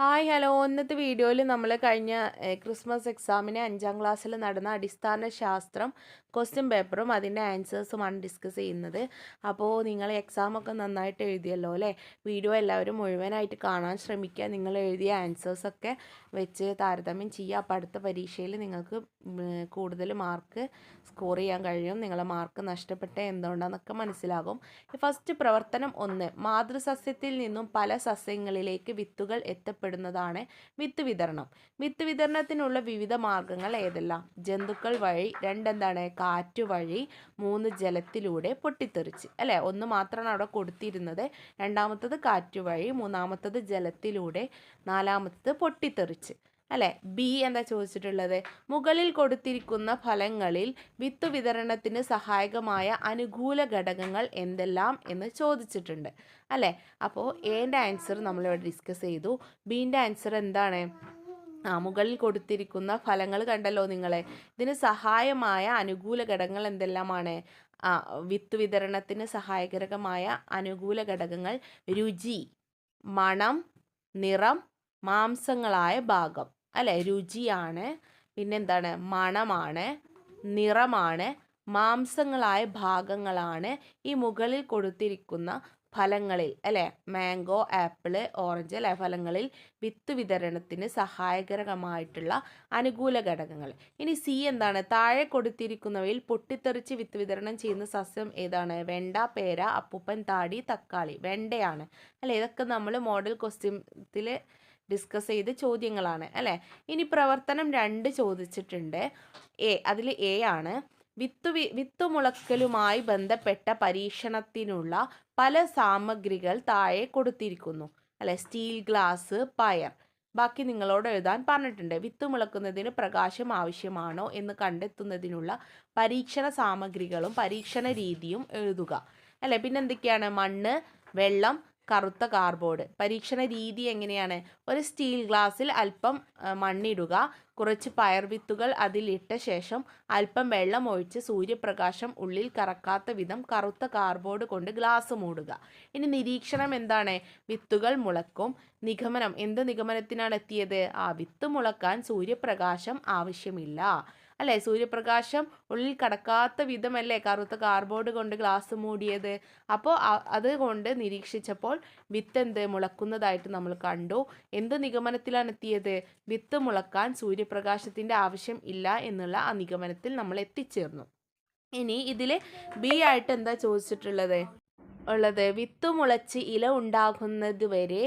Hi hello. ഇന്നത്തെ വീഡിയോയിൽ നമ്മൾ കഴിഞ്ഞ ക്രിസ്മസ് എക്സാമിന് അഞ്ചാം ക്ലാസ്സിൽ നടന്ന അടിസ്ഥാന ശാസ്ത്രം ക്വസ്റ്റ്യൻ പേപ്പറും അതിന്റെ ആൻസേഴ്സുമാണ് ഡിസ്കസ് ചെയ്യുന്നത്. അപ്പോൾ നിങ്ങൾ എക്സാമൊക്കെ നന്നായിട്ട് എഴുതിയല്ലോ അല്ലേ? വീഡിയോ എല്ലാവരും മുഴുവനായിട്ട് കാണാൻ ശ്രമിക്കുക. നിങ്ങൾ എഴുതിയ ആൻസേഴ്സൊക്കെ വെച്ച് താരതമ്യം ചെയ്യുക. അപ്പോൾ അടുത്ത പരീക്ഷയിൽ നിങ്ങൾക്ക് കൂടുതൽ മാർക്ക് സ്കോർ ചെയ്യാൻ കഴിയും. നിങ്ങളെ മാർക്ക് നഷ്ടപ്പെട്ട എന്തുകൊണ്ടാണെന്നൊക്കെ മനസ്സിലാകും. ഫസ്റ്റ് പ്രവർത്തനം ഒന്ന്. മാതൃസസ്യത്തിൽ നിന്നും പല സസ്യങ്ങളിലേക്ക് വിത്തുകൾ എത്തപ്പെടുന്നതാണ് വിത്ത് വിതരണം. വിത്ത് വിതരണത്തിനുള്ള വിവിധ മാർഗങ്ങൾ ഏതെല്ലാം? ജന്തുക്കൾ വഴി രണ്ടെന്താണ്? കാറ്റ് വഴി മൂന്ന് ജലത്തിലൂടെ പൊട്ടിത്തെറിച്ച്. അല്ലേ? ഒന്ന് മാത്രമാണ് അവിടെ കൊടുത്തിരുന്നത്. രണ്ടാമത്തത് കാറ്റ് വഴി മൂന്നാമത്തത് ജലത്തിലൂടെ നാലാമത്തത് പൊട്ടിത്തെറിച്ച്. അല്ലേ? ബി എന്താ ചോദിച്ചിട്ടുള്ളത്? മുകളിൽ കൊടുത്തിരിക്കുന്ന ഫലങ്ങളിൽ വിത്ത് വിതരണത്തിന് സഹായകമായ അനുകൂല ഘടകങ്ങൾ എന്തെല്ലാം എന്ന് ചോദിച്ചിട്ടുണ്ട്. അല്ലേ? അപ്പോൾ എന്റെ ആൻസർ നമ്മളിവിടെ ഡിസ്കസ് ചെയ്തു. ബീന്റെ ആൻസർ എന്താണ്? ആ മുകളിൽ കൊടുത്തിരിക്കുന്ന ഫലങ്ങൾ കണ്ടല്ലോ നിങ്ങളെ. ഇതിന് സഹായമായ അനുകൂല ഘടകങ്ങൾ എന്തെല്ലാമാണ്? ആ വിത്ത് വിതരണത്തിന് സഹായകരമായ അനുകൂല ഘടകങ്ങൾ രുചി മണം നിറം മാംസങ്ങളായ ഭാഗം. അല്ലെ? രുചിയാണ് പിന്നെന്താണ്? മണമാണ് നിറമാണ് മാംസങ്ങളായ ഭാഗങ്ങളാണ് ഈ മുകളിൽ കൊടുത്തിരിക്കുന്ന ഫലങ്ങളിൽ അല്ലേ? മാംഗോ ആപ്പിൾ ഓറഞ്ച് അല്ലെ? ഫലങ്ങളിൽ വിത്ത് വിതരണത്തിന് സഹായകരമായിട്ടുള്ള അനുകൂല ഘടകങ്ങൾ. ഇനി സി എന്താണ്? താഴെ കൊടുത്തിരിക്കുന്നവയിൽ പൊട്ടിത്തെറിച്ച് വിത്ത് വിതരണം ചെയ്യുന്ന സസ്യം ഏതാണ്? വെണ്ട പേര അപ്പൂപ്പൻ താടി തക്കാളി വെണ്ടയാണ്. അല്ലേ? ഇതൊക്കെ നമ്മൾ മോഡൽ ക്വസ്റ്റ്യത്തിൽ ഡിസ്കസ് ചെയ്ത ചോദ്യങ്ങളാണ് അല്ലേ? ഇനി പ്രവർത്തനം രണ്ട് ചോദിച്ചിട്ടുണ്ട്. എ അതിൽ എ ആണ്. വിത്ത് മുളക്കലുമായി ബന്ധപ്പെട്ട പരീക്ഷണത്തിനുള്ള പല സാമഗ്രികൾ താഴെ കൊടുത്തിരിക്കുന്നു അല്ലെ? സ്റ്റീൽ ഗ്ലാസ് പയർ. ബാക്കി നിങ്ങളോട് എഴുതാൻ പറഞ്ഞിട്ടുണ്ട്. വിത്ത് മുളക്കുന്നതിന് പ്രകാശം ആവശ്യമാണോ എന്ന് കണ്ടെത്തുന്നതിനുള്ള പരീക്ഷണ സാമഗ്രികളും പരീക്ഷണ രീതിയും എഴുതുക അല്ലെ? പിന്നെന്തൊക്കെയാണ് മണ്ണ് വെള്ളം കറുത്ത കാർബോർഡ് പരീക്ഷണ രീതി എങ്ങനെയാണ്? ഒരു സ്റ്റീൽ ഗ്ലാസ്സിൽ അല്പം മണ്ണിടുക. കുറച്ച് പയർ വിത്തുകൾ അതിലിട്ട ശേഷം അല്പം വെള്ളം ഒഴിച്ച് സൂര്യപ്രകാശം ഉള്ളിൽ കറക്കാത്ത വിധം കറുത്ത കാർബോർഡ് കൊണ്ട് ഗ്ലാസ് മൂടുക. ഇനി നിരീക്ഷണം എന്താണ്? വിത്തുകൾ മുളക്കും. നിഗമനം എന്ത് നിഗമനത്തിനാണ് എത്തിയത്? ആ വിത്ത് മുളക്കാൻ സൂര്യപ്രകാശം ആവശ്യമില്ല. അല്ലേ? സൂര്യപ്രകാശം ഉള്ളിൽ കടക്കാത്ത വിധമല്ലേ? കറുത്ത കാർബോർഡ് കൊണ്ട് ഗ്ലാസ് മൂടിയത്. അപ്പോൾ അതുകൊണ്ട് നിരീക്ഷിച്ചപ്പോൾ വിത്ത് എന്ത് മുളക്കുന്നതായിട്ട് നമ്മൾ കണ്ടു. എന്ത് നിഗമനത്തിലാണ് എത്തിയത്? വിത്ത് മുളക്കാൻ സൂര്യപ്രകാശത്തിന്റെ ആവശ്യം ഇല്ല എന്നുള്ള ആ നിഗമനത്തിൽ നമ്മൾ എത്തിച്ചേർന്നു. ഇനി ഇതിൽ ബി ആയിട്ട് എന്താ ചോദിച്ചിട്ടുള്ളത്? ഉള്ളത് വിത്ത് മുളച്ച് ഇല ഉണ്ടാകുന്നത് വരെ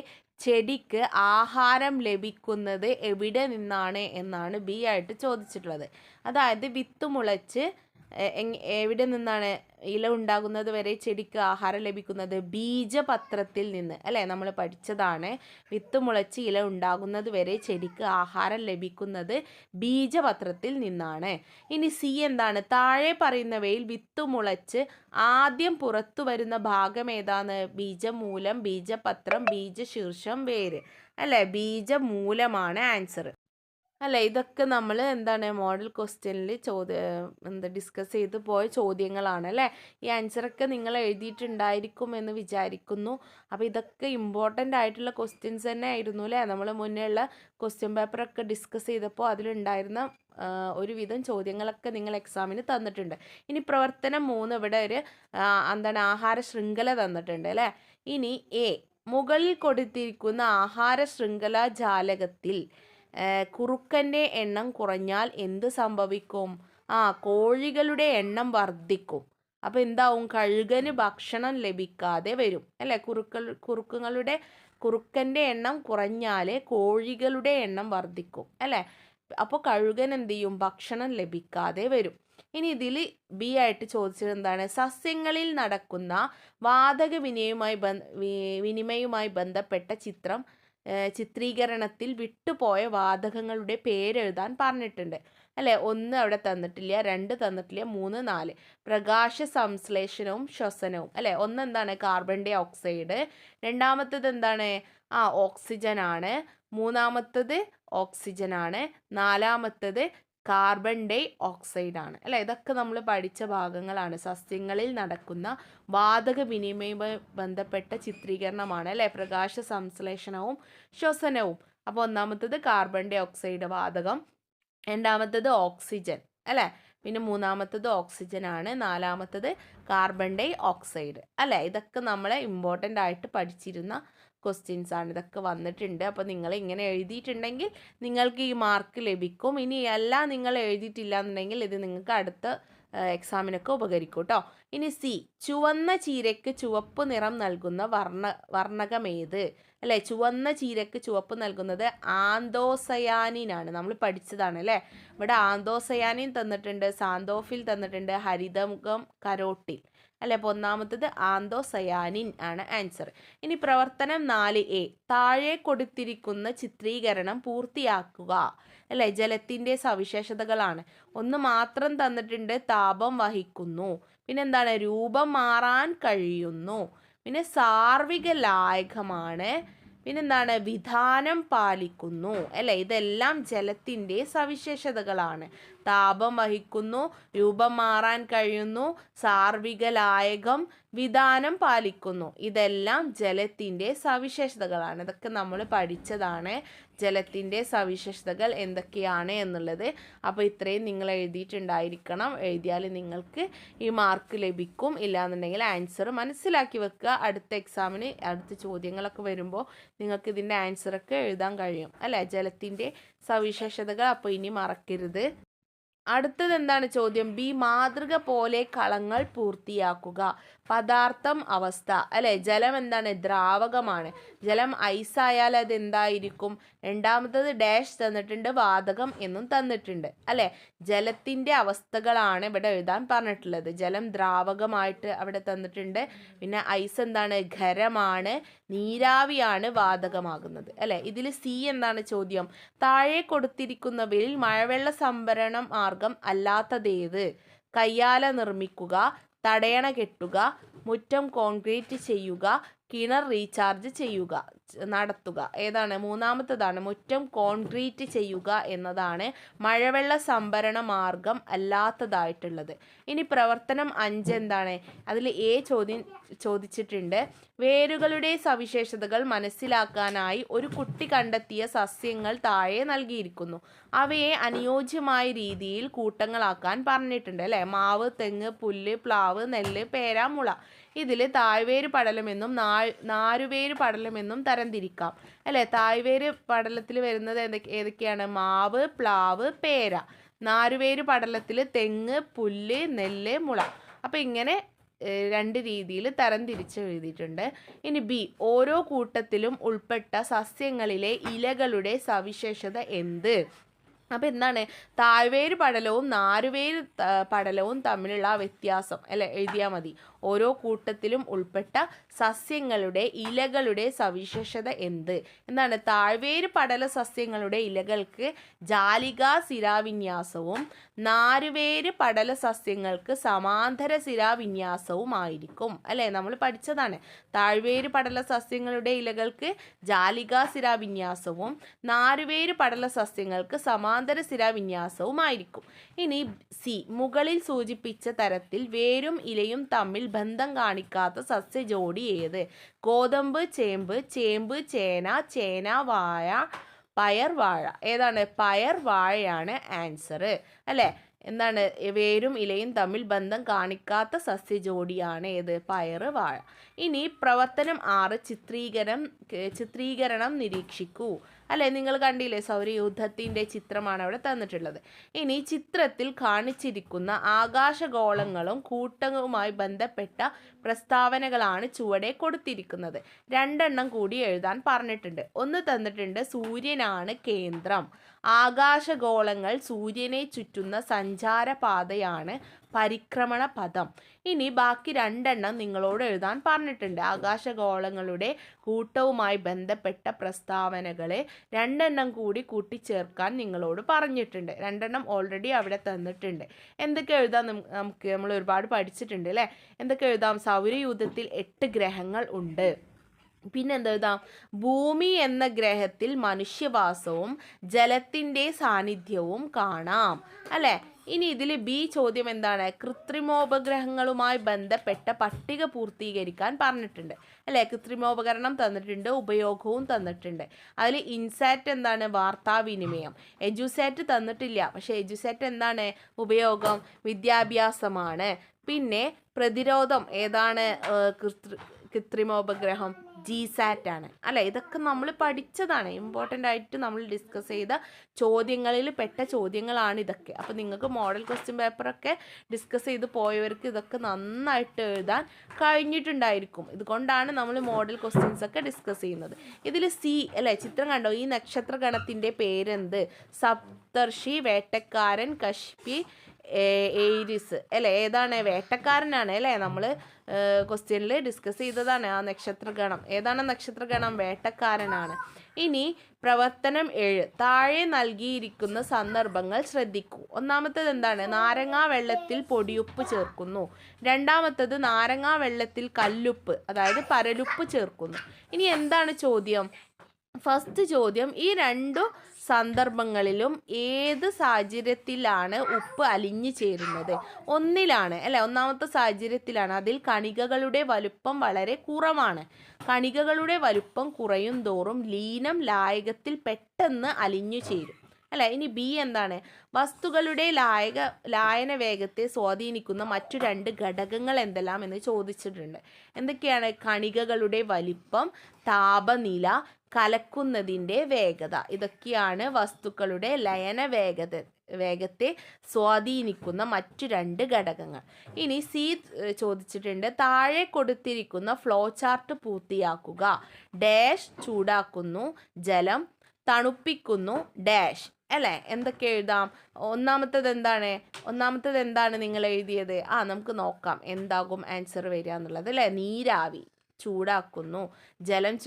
ചെടിക്ക് ആഹാരം ലഭിക്കുന്നത് എവിടെ നിന്നാണ് എന്നാണ് ബി ആയിട്ട് ചോദിച്ചിട്ടുള്ളത്. അതായത് വിത്ത് മുളച്ച് എവിടെ നിന്നാണ് ഇല ഉണ്ടാകുന്നത് വരെ ചെടിക്ക് ആഹാരം ലഭിക്കുന്നത്? ബീജപത്രത്തിൽ നിന്ന്. അല്ലേ? നമ്മൾ പഠിച്ചതാണ് വിത്ത് മുളച്ച് ഇല ഉണ്ടാകുന്നത് വരെ ചെടിക്ക് ആഹാരം ലഭിക്കുന്നത് ബീജപത്രത്തിൽ നിന്നാണ്. ഇനി സി എന്താണ്? താഴെ പറയുന്നവയിൽ വിത്ത് മുളച്ച് ആദ്യം പുറത്തു വരുന്ന ഭാഗം ഏതാണ്? ബീജമൂലം ബീജപത്രം ബീജശീർഷം വേര്. അല്ലേ? ബീജമൂലമാണ് ആൻസർ അല്ല ഇതൊക്കെ നമ്മൾ എന്താണ് മോഡൽ ക്വസ്റ്റ്യനിൽ ചോദ്യം എന്താ ഡിസ്കസ് ചെയ്ത് പോയ ചോദ്യങ്ങളാണ് അല്ലേ? ഈ ആൻസറൊക്കെ നിങ്ങൾ എഴുതിയിട്ടുണ്ടായിരിക്കും എന്ന് വിചാരിക്കുന്നു. അപ്പോൾ ഇതൊക്കെ ഇമ്പോർട്ടന്റ് ആയിട്ടുള്ള ക്വസ്റ്റ്യൻസ് തന്നെ ആയിരുന്നു അല്ലേ? നമ്മൾ മുന്നേ ഉള്ള ക്വസ്റ്റ്യൻ പേപ്പറൊക്കെ ഡിസ്കസ് ചെയ്തപ്പോൾ അതിലുണ്ടായിരുന്ന ഒരുവിധം ചോദ്യങ്ങളൊക്കെ നിങ്ങൾ എക്സാമിന് തന്നിട്ടുണ്ട്. ഇനി പ്രവർത്തനം മൂന്ന് ഇവിടെ ഒരു എന്താണ് ആഹാര ശൃംഖല തന്നിട്ടുണ്ട് അല്ലേ? ഇനി എ മുകളിൽ കൊടുത്തിരിക്കുന്ന ആഹാര ശൃംഖല ജാലകത്തിൽ കുറുക്കന്റെ എണ്ണം കുറഞ്ഞാൽ എന്ത് സംഭവിക്കും? ആ കോഴികളുടെ എണ്ണം വർദ്ധിക്കും. അപ്പോൾ എന്താവും? കഴുകന് ഭക്ഷണം ലഭിക്കാതെ വരും. അല്ലേ? കുറുക്കൾ കുറുക്കുകളുടെ കുറുക്കന്റെ എണ്ണം കുറഞ്ഞാൽ കോഴികളുടെ എണ്ണം വർദ്ധിക്കും. അല്ലേ? അപ്പോൾ കഴുകൻ എന്ത് ചെയ്യും? ഭക്ഷണം ലഭിക്കാതെ വരും. ഇനി ഇതിൽ ബി ആയിട്ട് ചോദിച്ചത് എന്താണ്? സസ്യങ്ങളിൽ നടക്കുന്ന വാതക വിനിയുമായി ബന്ധ വിനിമയവുമായി ബന്ധപ്പെട്ട ചിത്രം ചിത്രീകരണത്തിൽ വിട്ടുപോയ വാതകങ്ങളുടെ പേരെഴുതാൻ പറഞ്ഞിട്ടുണ്ട്. അല്ലേ? ഒന്ന് അവിടെ തന്നിട്ടില്ല രണ്ട് തന്നിട്ടില്ല മൂന്ന് നാല്. പ്രകാശ സംശ്ലേഷണവും ശ്വസനവും. അല്ലേ? ഒന്ന് എന്താണ്? കാർബൺ ഡൈ ഓക്സൈഡ് രണ്ടാമത്തത് എന്താണ്? ആ ഓക്സിജനാണ് മൂന്നാമത്തത് ഓക്സിജൻ ആണ്. നാലാമത്തത് കാർബൺ ഡൈ ഓക്സൈഡ് ആണ്. അല്ലേ? ഇതൊക്കെ നമ്മൾ പഠിച്ച ഭാഗങ്ങളാണ്. സസ്യങ്ങളിൽ നടക്കുന്ന വാതക വിനിമയവുമായി ബന്ധപ്പെട്ട ചിത്രീകരണമാണ്. അല്ലേ? പ്രകാശ സംശ്ലേഷണവും ശ്വസനവും. അപ്പോൾ ഒന്നാമത്തത് കാർബൺ ഡൈ ഓക്സൈഡ് വാതകം. രണ്ടാമത്തത് ഓക്സിജൻ അല്ലേ? പിന്നെ മൂന്നാമത്തത് ഓക്സിജൻ ആണ്. നാലാമത്തത് കാർബൺ ഡൈ ഓക്സൈഡ് അല്ലേ? ഇതൊക്കെ നമ്മൾ ഇമ്പോർട്ടന്റ് ആയിട്ട് പഠിച്ചിരുന്ന ക്വസ്റ്റ്യൻസ് ആണ്. ഇതൊക്കെ വന്നിട്ടുണ്ട്. അപ്പോൾ നിങ്ങൾ ഇങ്ങനെ എഴുതിയിട്ടുണ്ടെങ്കിൽ നിങ്ങൾക്ക് ഈ മാർക്ക് ലഭിക്കും. ഇനി എല്ലാം നിങ്ങൾ എഴുതിയിട്ടില്ല എന്നുണ്ടെങ്കിൽ ഇത് നിങ്ങൾക്ക് അടുത്ത എക്സാമിനൊക്കെ ഉപകരിക്കും കേട്ടോ ഇനി സി ചുവന്ന ചീരയ്ക്ക് ചുവപ്പ് നിറം നൽകുന്ന വർണ വർണകമേത് അല്ലേ? ചുവന്ന ചീരയ്ക്ക് ചുവപ്പ് നൽകുന്നത് ആന്തോസയാനിനാണ്. നമ്മൾ പഠിച്ചതാണ് അല്ലേ? ഇവിടെ ആന്തോസയാനിൻ തന്നിട്ടുണ്ട് സാന്തോഫിൽ തന്നിട്ടുണ്ട് ഹരിതമുഖം കരോട്ടിൽ. അല്ലെ? അപ്പോൾ ഒന്നാമത്തത് ആന്തോസയാനിൻ ആണ് ആൻസർ ഇനി പ്രവർത്തനം നാല് എ താഴെ കൊടുത്തിരിക്കുന്ന ചിത്രീകരണം പൂർത്തിയാക്കുക. അല്ലെ? ജലത്തിന്റെ സവിശേഷതകളാണ്. ഒന്ന് മാത്രം തന്നിട്ടുണ്ട് താപം വഹിക്കുന്നു. പിന്നെന്താണ് രൂപം മാറാൻ കഴിയുന്നു. പിന്നെ സാർവിക ലായകമാണ് പിന്നെന്താണ്? വിധാനം പാലിക്കുന്നു. അല്ലേ? ഇതെല്ലാം ജലത്തിന്റെ സവിശേഷതകളാണ്. താപം വഹിക്കുന്നു രൂപം മാറാൻ കഴിയുന്നു സാർവിക ലായകം വിധാനം പാലിക്കുന്നു. ഇതെല്ലാം ജലത്തിന്റെ സവിശേഷതകളാണ്. ഇതൊക്കെ നമ്മൾ പഠിച്ചതാണ്. ജലത്തിന്റെ സവിശേഷതകൾ എന്തൊക്കെയാണ് എന്നുള്ളത്. അപ്പോൾ ഇത്രയും നിങ്ങൾ എഴുതിയിട്ടുണ്ടായിരിക്കണം. എഴുതിയാൽ നിങ്ങൾക്ക് ഈ മാർക്ക് ലഭിക്കും. ഇല്ലാന്നുണ്ടെങ്കിൽ ആൻസർ മനസ്സിലാക്കി വെക്കുക. അടുത്ത എക്സാമിന് അടുത്ത ചോദ്യങ്ങളൊക്കെ വരുമ്പോൾ നിങ്ങൾക്ക് ഇതിന്റെ ആൻസറൊക്കെ എഴുതാൻ കഴിയും. അല്ലേ? ജലത്തിന്റെ സവിശേഷതകൾ അപ്പോൾ ഇനി മറക്കരുത്. അടുത്തത് എന്താണ് ചോദ്യം? ബി മാതൃക പോലെ കളങ്ങൾ പൂർത്തിയാക്കുക. പദാർത്ഥം അവസ്ഥ. അല്ലെ? ജലം എന്താണ്? ദ്രാവകമാണ്. ജലം ഐസായാൽ അത് എന്തായിരിക്കും? രണ്ടാമത്തത് ഡാഷ് തന്നിട്ടുണ്ട് വാതകം എന്നും തന്നിട്ടുണ്ട്. അല്ലെ? ജലത്തിന്റെ അവസ്ഥകളാണ് ഇവിടെ എഴുതാൻ പറഞ്ഞിട്ടുള്ളത്. ജലം ദ്രാവകമായിട്ട് അവിടെ തന്നിട്ടുണ്ട്. പിന്നെ ഐസ് എന്താണ്? ഖരമാണ്. നീരാവിയാണ് വാതകമാകുന്നത്. അല്ലെ? ഇതിൽ സി എന്താണ് ചോദ്യം? താഴെ കൊടുത്തിരിക്കുന്നവയിൽ മഴവെള്ള സംഭരണം മാർഗം അല്ലാത്തതേത്? കയ്യാല നിർമ്മിക്കുക തടയണ കെട്ടുക മുറ്റം കോൺക്രീറ്റ് ചെയ്യുക കിണർ റീചാർജ് ചെയ്യുക നടത്തുക. ഏതാണ്? മൂന്നാമത്തതാണ് മുറ്റം കോൺക്രീറ്റ് ചെയ്യുക എന്നതാണ് മഴവെള്ള സംഭരണ മാർഗം അല്ലാത്തതായിട്ടുള്ളത്. ഇനി പ്രവർത്തനം അഞ്ച് എന്താണ്? അതിൽ എ ചോദ്യം ചോദിച്ചിട്ടുണ്ട്. വേരുകളുടെ സവിശേഷതകൾ മനസ്സിലാക്കാനായി ഒരു കുട്ടി കണ്ടെത്തിയ സസ്യങ്ങൾ താഴെ നൽകിയിരിക്കുന്നു. അവയെ അനുയോജ്യമായ രീതിയിൽ കൂട്ടങ്ങളാക്കാൻ പറഞ്ഞിട്ടുണ്ട് അല്ലേ? മാവ് തെങ്ങ് പുല്ല് പ്ലാവ് നെല്ല് പേര മുള. ഇതിൽ താഴ്വേര് പടലമെന്നും നാ നാരുവേര് പടലമെന്നും തരംതിരിക്കാം. അല്ലേ? താഴ്വേര് പടലത്തിൽ വരുന്നത് ഏതൊക്കെ ഏതൊക്കെയാണ്? മാവ് പ്ലാവ് പേര. നാരുവേര് പടലത്തിൽ തെങ്ങ് പുല്ല് നെല്ല് മുള. അപ്പോൾ ഇങ്ങനെ രണ്ട് രീതിയിൽ തരംതിരിച്ച് എഴുതിയിട്ടുണ്ട്. ഇനി ബി ഓരോ കൂട്ടത്തിലും ഉൾപ്പെട്ട സസ്യങ്ങളിലെ ഇലകളുടെ സവിശേഷത എന്ത്? അപ്പോൾ എന്താണ്? താഴ്വേര് പടലവും നാരുവേര് പടലവും തമ്മിലുള്ള വ്യത്യാസം അല്ലെ? എഴുതിയാൽ മതി. ഓരോ കൂട്ടത്തിലും ഉൾപ്പെട്ട സസ്യങ്ങളുടെ ഇലകളുടെ സവിശേഷത എന്ത്? എന്താണ്? താഴ്വേര് പടല സസ്യങ്ങളുടെ ഇലകൾക്ക് ജാലികാ സിരാവിന്യാസവും നാരുവേര് പടല സസ്യങ്ങൾക്ക് സമാന്തര സിരാവിന്യാസവും ആയിരിക്കും അല്ലേ? നമ്മൾ പഠിച്ചതാണ്. താഴ്വേര് പടല സസ്യങ്ങളുടെ ഇലകൾക്ക് ജാലികാ സിരാവിന്യാസവും നാരുവേര് പടല സസ്യങ്ങൾക്ക് സമാന്തര വിന്യാസവുമായിരിക്കും ഇനി സി മുകളിൽ സൂചിപ്പിച്ച തരത്തിൽ വേരും ഇലയും തമ്മിൽ ബന്ധം കാണിക്കാത്ത സസ്യജോഡി ഏത്? ഗോതമ്പ് ചേമ്പ് ചേമ്പ് ചേന ചേന വാഴ പയർ വാഴ. ഏതാണ്? പയർ വാഴയാണ് ആൻസർ അല്ലേ? എന്താണ്? വേരും ഇലയും തമ്മിൽ ബന്ധം കാണിക്കാത്ത സസ്യജോഡിയാണ് ഏത്? പയറ് വാഴ. ഇനി പ്രവർത്തനം ആറ് ചിത്രീകരണം ചിത്രീകരണം നിരീക്ഷിക്കൂ. അല്ലെ? നിങ്ങൾ കണ്ടില്ലേ സൗരയൂഥത്തിന്റെ ചിത്രമാണ് അവിടെ തന്നിട്ടുള്ളത്. ഇനി ചിത്രത്തിൽ കാണിച്ചിരിക്കുന്ന ആകാശഗോളങ്ങളും കൂട്ടവുമായി ബന്ധപ്പെട്ട പ്രസ്താവനകളാണ് ചുവടെ കൊടുത്തിരിക്കുന്നത്. രണ്ടെണ്ണം കൂടി എഴുതാൻ പറഞ്ഞിട്ടുണ്ട്. ഒന്ന് തന്നിട്ടുണ്ട് സൂര്യനാണ് കേന്ദ്രം. ആകാശഗോളങ്ങൾ സൂര്യനെ ചുറ്റുന്ന സഞ്ചാരപാതയാണ് പരിക്രമണ പദം. ഇനി ബാക്കി രണ്ടെണ്ണം നിങ്ങളോട് എഴുതാൻ പറഞ്ഞിട്ടുണ്ട്. ആകാശഗോളങ്ങളുടെ കൂട്ടവുമായി ബന്ധപ്പെട്ട പ്രസ്താവനകളെ രണ്ടെണ്ണം കൂടി കൂട്ടിച്ചേർക്കാൻ നിങ്ങളോട് പറഞ്ഞിട്ടുണ്ട്. രണ്ടെണ്ണം ഓൾറെഡി അവിടെ തന്നിട്ടുണ്ട്. എന്തൊക്കെ എഴുതാം നമുക്ക് നമ്മൾ ഒരുപാട് പഠിച്ചിട്ടുണ്ട് അല്ലേ? എന്തൊക്കെ എഴുതാം? സൗരയൂഥത്തിൽ എട്ട് ഗ്രഹങ്ങൾ ഉണ്ട്. പിന്നെന്തെഴുതാം ഭൂമി എന്ന ഗ്രഹത്തിൽ മനുഷ്യവാസവും ജലത്തിന്റെ സാന്നിധ്യവും കാണാം. അല്ലേ? ഇനി ഇതിൽ ബി ചോദ്യം എന്താണ്? കൃത്രിമോപഗ്രഹങ്ങളുമായി ബന്ധപ്പെട്ട പട്ടിക പൂർത്തീകരിക്കാൻ പറഞ്ഞിട്ടുണ്ട്. അല്ലേ? കൃത്രിമോപകരണം തന്നിട്ടുണ്ട് ഉപയോഗവും തന്നിട്ടുണ്ട്. അതിൽ ഇൻസാറ്റ് എന്താണ്? വാർത്താവിനിമയം. എജുസാറ്റ് തന്നിട്ടില്ല. പക്ഷേ എജുസാറ്റ് എന്താണ്? ഉപയോഗം വിദ്യാഭ്യാസമാണ്. പിന്നെ പ്രതിരോധം ഏതാണ് കൃത്രിമോപഗ്രഹം? ജി സാറ്റ് ആണ്. അല്ലേ? ഇതൊക്കെ നമ്മൾ പഠിച്ചതാണ്. ഇമ്പോർട്ടന്റ് ആയിട്ട് നമ്മൾ ഡിസ്കസ് ചെയ്ത ചോദ്യങ്ങളിൽ പെട്ട ചോദ്യങ്ങളാണ് ഇതൊക്കെ. അപ്പോൾ നിങ്ങൾക്ക് മോഡൽ ക്വസ്റ്റ്യൻ പേപ്പറൊക്കെ ഡിസ്കസ് ചെയ്ത് പോയവർക്ക് ഇതൊക്കെ നന്നായിട്ട് എഴുതാൻ കഴിഞ്ഞിട്ടുണ്ടായിരിക്കും. ഇതുകൊണ്ടാണ് നമ്മൾ മോഡൽ ക്വസ്റ്റ്യൻസ് ഒക്കെ ഡിസ്കസ് ചെയ്യുന്നത്. ഇതിൽ സി അല്ലേ? ചിത്രം കണ്ടോ? ഈ നക്ഷത്ര ഗണത്തിന്റെ പേരെന്ത്? സപ്തർഷി വേട്ടക്കാരൻ കശ്പി എയ്രിസ് അല്ലേ? ഏതാണ്? വേട്ടക്കാരനാണ് അല്ലേ? നമ്മൾ ക്വസ്റ്റ്യനിൽ ഡിസ്കസ് ചെയ്തതാണ് ആ നക്ഷത്രഗണം. ഏതാണ് നക്ഷത്രഗണം? വേട്ടക്കാരനാണ്. ഇനി പ്രവർത്തനം ഏഴ്. താഴെ നൽകിയിരിക്കുന്ന സന്ദർഭങ്ങൾ ശ്രദ്ധിക്കൂ. ഒന്നാമത്തത് എന്താണ്? നാരങ്ങാ വെള്ളത്തിൽ പൊടിയുപ്പ് ചേർക്കുന്നു. രണ്ടാമത്തത് നാരങ്ങാ വെള്ളത്തിൽ കല്ലുപ്പ് അതായത് പരലുപ്പ് ചേർക്കുന്നു. ഇനി എന്താണ് ചോദ്യം? ഫസ്റ്റ് ചോദ്യം ഈ രണ്ടു സന്ദർഭങ്ങളിലും ഏത് സാഹചര്യത്തിലാണ് ഉപ്പ് അലിഞ്ഞു ചേരുന്നത്? ഒന്നിലാണ് അല്ലെ? ഒന്നാമത്തെ സാഹചര്യത്തിലാണ്. അതിൽ കണികകളുടെ വലുപ്പം വളരെ കുറവാണ്. കണികകളുടെ വലുപ്പം കുറയും തോറും ലീനം ലായകത്തിൽ പെട്ടെന്ന് അലിഞ്ഞു ചേരും. അല്ല? ഇനി ബി എന്താണ്? വസ്തുക്കളുടെ ലായക ലായന വേഗത്തെ സ്വാധീനിക്കുന്ന മറ്റു രണ്ട് ഘടകങ്ങൾ എന്തെല്ലാം എന്ന് ചോദിച്ചിട്ടുണ്ട്. എന്തൊക്കെയാണ്? കണികകളുടെ വലിപ്പം താപനില കലക്കുന്നതിന്റെ വേഗത. ഇതൊക്കെയാണ് വസ്തുക്കളുടെ ലയന വേഗത വേഗത്തെ സ്വാധീനിക്കുന്ന മറ്റു രണ്ട് ഘടകങ്ങൾ. ഇനി സി ചോദിച്ചിട്ടുണ്ട്. താഴെ കൊടുത്തിരിക്കുന്ന ഫ്ലോ ചാർട്ട് പൂർത്തിയാക്കുക. ഡാഷ് ചൂടാക്കുന്നു. ജലം തണുപ്പിക്കുന്നു. ഡാഷ്. അല്ലേ? എന്തൊക്കെ എഴുതാം? ഒന്നാമത്തത് എന്താണ്? ഒന്നാമത്തത് എന്താണ് നിങ്ങൾ എഴുതിയത്? ആ നമുക്ക് നോക്കാം. എന്താകും ആൻസർ വരിക എന്നുള്ളത് അല്ലേ? നീരാവി. ചൂടാക്കുന്നു. ജലം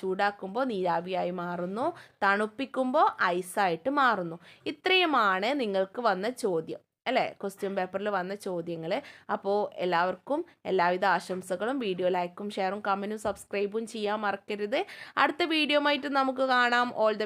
ചൂടാക്കുമ്പോൾ നീരാവിയായി മാറുന്നു. തണുപ്പിക്കുമ്പോൾ ഐസായിട്ട് മാറുന്നു. ഇത്രയുമാണ് നിങ്ങൾക്ക് വന്ന ചോദ്യം അല്ലേ? ക്വസ്റ്റ്യൻ പേപ്പറിൽ വന്ന ചോദ്യങ്ങൾ. അപ്പോൾ എല്ലാവർക്കും എല്ലാവിധ ആശംസകളും വീഡിയോ ലൈക്കും ഷെയറും കമന്റും സബ്സ്ക്രൈബും ചെയ്യാൻ മറക്കരുത്. അടുത്ത വീഡിയോ ആയിട്ട് നമുക്ക് കാണാം. All the